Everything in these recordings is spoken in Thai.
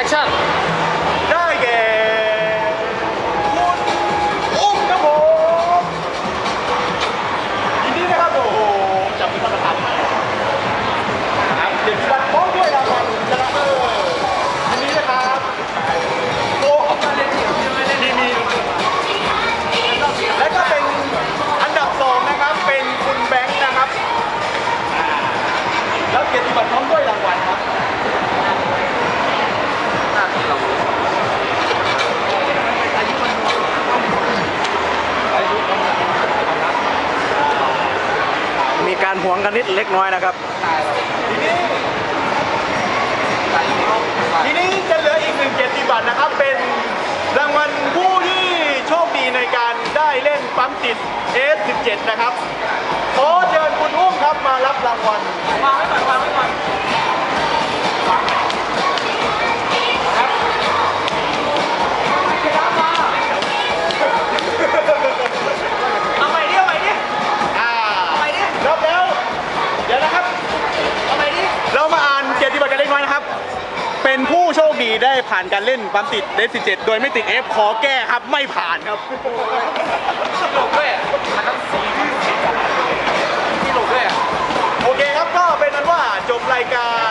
อคชั่นได้แก่คุณอุ้มครับผมยินดีนะครับโอ้โหจับมือท่านประธานครับเด็กบัตรพร้อมด้วยรางวัลชนะเลิศยินดีนะครับโอ้ทีมีและก็เป็นอันดับสองนะครับเป็นคุณแบงค์นะครับแล้วเกียรติบัตรพร้อมด้วยรางวัลครับ การหวงกันนิดเล็กน้อยนะครับทีนี้ทีนี้จะเหลืออีกหนึ่งเกียรติบัตรนะครับ เป็นรางวัลผู้ที่โชคดีในการได้เล่นปั๊มจิต S17 นะครับ ขอเชิญคุณอุ้มครับมารับรางวัล เป็นผู้โชคดีได้ผ่านการเล่นปั๊มติด S17 โดยไม่ติด F ขอแก้ครับไม่ผ่านครับหลบด้วยอะมันต้องสีที่หลบด้วยอะโอเคครับก็เป็นนั้นว่าจบรายการ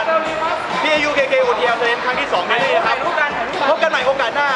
PAU KK OTL เทรนครั้งที่2นี้นะครับถ่ายรูปกันถ่ายรูปกันพบกันใหม่โอกาสหน้า